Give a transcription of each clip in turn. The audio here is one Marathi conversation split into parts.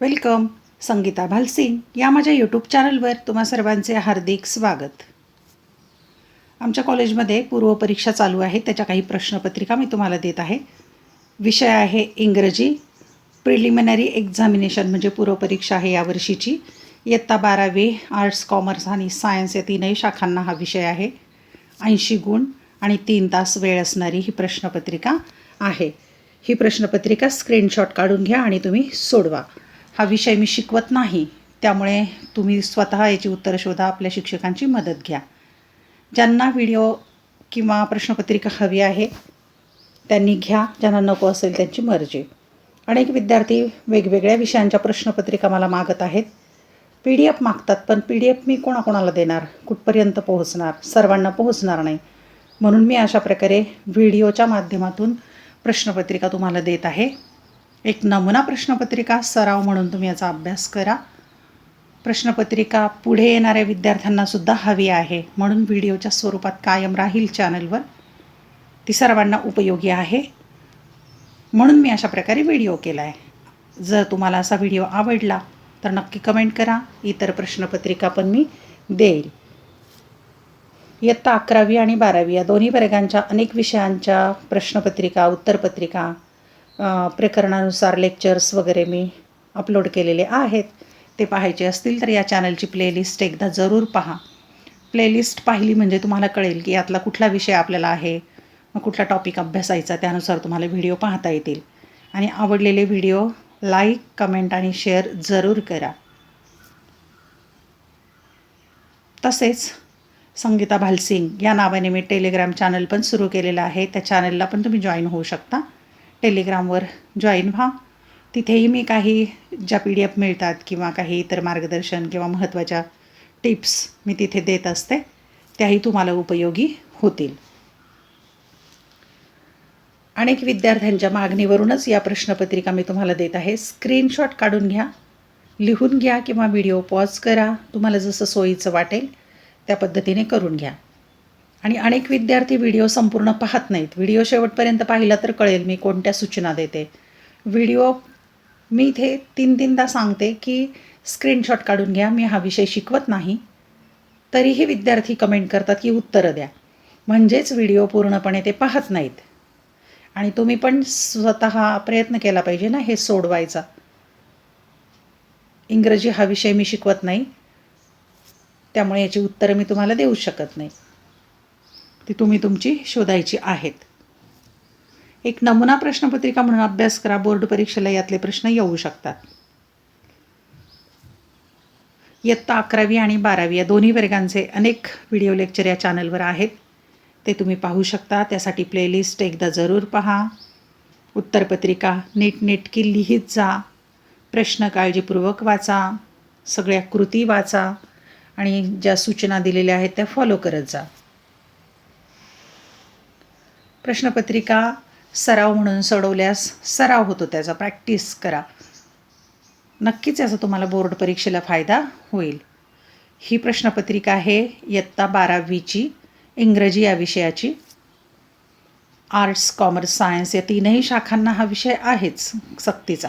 वेलकम संगीता भालसिंग या माझ्या यूट्यूब चॅनलवर तुम्हा सर्वांचे हार्दिक स्वागत. आमच्या कॉलेजमध्ये पूर्वपरीक्षा चालू आहे त्याच्या काही प्रश्नपत्रिका मी तुम्हाला देत आहे. विषय आहे इंग्रजी. प्रिलिमिनरी एक्झामिनेशन म्हणजे पूर्वपरीक्षा आहे यावर्षीची इयत्ता बारावी आर्ट्स कॉमर्स आणि सायन्स या तीनही शाखांना हा विषय आहे. ऐंशी गुण आणि तीन तास वेळ असणारी ही प्रश्नपत्रिका आहे. ही प्रश्नपत्रिका स्क्रीनशॉट काढून घ्या आणि तुम्ही सोडवा. हा विषय मी शिकवत नाही. त्यामुळे तुम्ही स्वतः याची उत्तरं शोधा आपल्या शिक्षकांची मदत घ्या. ज्यांना व्हिडिओ किंवा प्रश्नपत्रिका हवी आहे त्यांनी घ्या. ज्यांना नको असेल त्यांची मर्जी. अनेक विद्यार्थी वेगवेगळ्या विषयांच्या प्रश्नपत्रिका मला मागत आहेत. पी डी एफ मागतात पण पी डी एफ मी कोणाकोणाला देणार? कुठपर्यंत पोहोचणार? सर्वांना पोहोचणार नाही. म्हणून मी अशा प्रकारे व्हिडिओच्या माध्यमातून प्रश्नपत्रिका तुम्हाला देत आहे. एक नमुना प्रश्नपत्रिका सराव म्हणून तुम्ही याचा अभ्यास करा. प्रश्नपत्रिका पुढे येणाऱ्या विद्यार्थ्यांनासुद्धा हवी आहे. म्हणून व्हिडिओच्या स्वरूपात कायम राहील चॅनलवर. ती सर्वांना उपयोगी आहे. म्हणून मी अशा प्रकारे व्हिडिओ केला आहे जर तुम्हाला असा व्हिडिओ आवडला तर नक्की कमेंट करा. इतर प्रश्नपत्रिका पण मी देईल. इयत्ता अकरावी आणि बारावी या दोन्ही वर्गांच्या अनेक विषयांच्या प्रश्नपत्रिका उत्तरपत्रिका प्रकरणानुसार लेक्चर्स वगैरे मी अपलोड केलेले आहेत. ते पाहायचे असतील तर या चॅनलची प्लेलिस्ट एकदा जरूर पहा. प्लेलिस्ट पाहिली म्हणजे तुम्हाला कळेल की यातला कुठला विषय आपल्याला आहे मग कुठला टॉपिक अभ्यासायचा त्यानुसार तुम्हाला व्हिडिओ पाहता येतील. आणि आवडलेले व्हिडिओ लाईक कमेंट आणि शेअर जरूर करा. तसेच संगीता भालसिंग या नावाने मी टेलिग्राम चॅनल पण सुरू केलेलं आहे. त्या चॅनलला पण तुम्ही जॉईन होऊ शकता. टेलिग्रामवर जॉईन व्हा. तिथेही मी काही ज्या पी डी एफ मिळतात किंवा काही इतर मार्गदर्शन किंवा महत्त्वाच्या टिप्स मी तिथे देत असते त्याही तुम्हाला उपयोगी होतील. अनेक विद्यार्थ्यांच्या मागणीवरूनच या प्रश्नपत्रिका मी तुम्हाला देत आहे. स्क्रीनशॉट काढून घ्या लिहून घ्या किंवा व्हिडिओ पॉज करा. तुम्हाला जसं सोयीचं वाटेल त्या पद्धतीने करून घ्या. आणि अनेक विद्यार्थी व्हिडिओ संपूर्ण पाहत नाहीत. व्हिडिओ शेवटपर्यंत पाहिला तर कळेल मी कोणत्या सूचना देते. व्हिडिओ मी इथे तीन तीनदा सांगते की स्क्रीनशॉट काढून घ्या मी हा विषय शिकवत नाही. तरीही विद्यार्थी कमेंट करतात की उत्तरं द्या. म्हणजेच व्हिडिओ पूर्णपणे ते पाहत नाहीत. आणि तुम्ही पण स्वतः प्रयत्न केला पाहिजे ना हे सोडवायचा. इंग्रजी हा विषय मी शिकवत नाही. त्यामुळे याची उत्तरं मी तुम्हाला देऊ शकत नाही. ती तुम्ही तुमची शोधायची आहेत. एक नमुना प्रश्नपत्रिका म्हणून अभ्यास करा बोर्ड परीक्षेला यातले प्रश्न येऊ शकतात. इयत्ता अकरावी आणि बारावी या दोन्ही वर्गांचे अनेक व्हिडिओ लेक्चर या चॅनलवर आहेत. ते तुम्ही पाहू शकता. त्यासाठी प्लेलिस्ट एकदा जरूर पहा. उत्तरपत्रिका नीटनेटकी लिहित जा. प्रश्न काळजीपूर्वक वाचा. सगळ्या कृती वाचा. आणि ज्या सूचना दिलेल्या आहेत त्या फॉलो करत जा. प्रश्नपत्रिका सराव म्हणून सोडवल्यास सराव होतो त्याचा. प्रॅक्टिस करा. नक्कीच याचा तुम्हाला बोर्ड परीक्षेला फायदा होईल. ही प्रश्नपत्रिका आहे इयत्ता बारावीची इंग्रजी या विषयाची. आर्ट्स कॉमर्स सायन्स या तीनही शाखांना हा विषय आहेच सक्तीचा.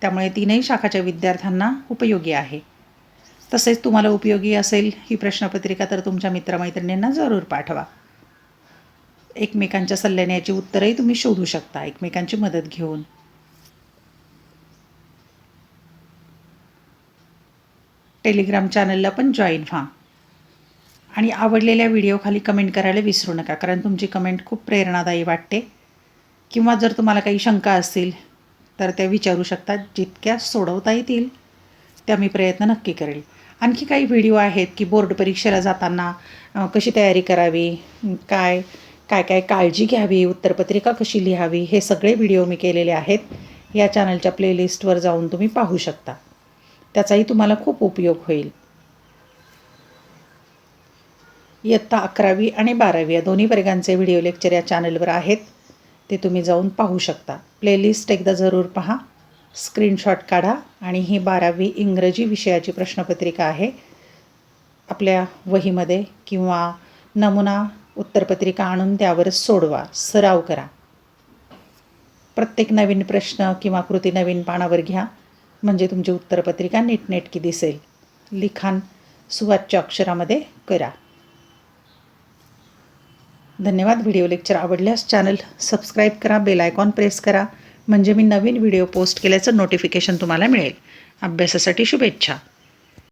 त्यामुळे तीनही शाखाच्या विद्यार्थ्यांना उपयोगी आहे. तसेच तुम्हाला उपयोगी असेल ही प्रश्नपत्रिका तर तुमच्या मित्रमैत्रिणींना जरूर पाठवा. एकमेकांच्या सल्ल्याने याची उत्तरंही तुम्ही शोधू शकता एकमेकांची मदत घेऊन. टेलिग्राम चॅनलला पण जॉईन व्हा. आणि आवडलेल्या व्हिडिओखाली कमेंट करायला विसरू नका कारण तुमची कमेंट खूप प्रेरणादायी वाटते. किंवा जर तुम्हाला काही शंका असतील तर त्या विचारू शकतात जितक्या सोडवता येतील त्या मी प्रयत्न नक्की करेल. आणखी काही व्हिडिओ आहेत की बोर्ड परीक्षेला जाताना कशी तयारी करावी काय काय काय काळजी घ्यावी उत्तरपत्रिका कशी लिहावी हे सगळे व्हिडिओ मी केलेले आहेत. या चॅनलच्या प्लेलिस्टवर जाऊन तुम्ही पाहू शकता. त्याचाही तुम्हाला खूप उपयोग होईल. इयत्ता अकरावी आणि बारावी या दोन्ही वर्गांचे व्हिडिओ लेक्चर या चॅनलवर आहेत. ते तुम्ही जाऊन पाहू शकता. प्लेलिस्ट एकदा जरूर पहा. स्क्रीनशॉट काढा आणि ही बारावी इंग्रजी विषयाची प्रश्नपत्रिका आहे. आपल्या वहीमध्ये किंवा नमुना उत्तरपत्रिका आणून त्यावरच सोडवा सराव करा. प्रत्येक नवीन प्रश्न किंवा कृती नवीन पानावर घ्या म्हणजे तुमची उत्तरपत्रिका नीटनेटकी दिसेल. लिखाण सुवाच्य अक्षरामध्ये करा. धन्यवाद. व्हिडिओ लेक्चर आवडल्यास चॅनल सबस्क्राईब करा बेल आयकॉन प्रेस करा म्हणजे मी नवीन व्हिडिओ पोस्ट केल्याचं नोटिफिकेशन तुम्हाला मिळेल. अभ्यासासाठी शुभेच्छा.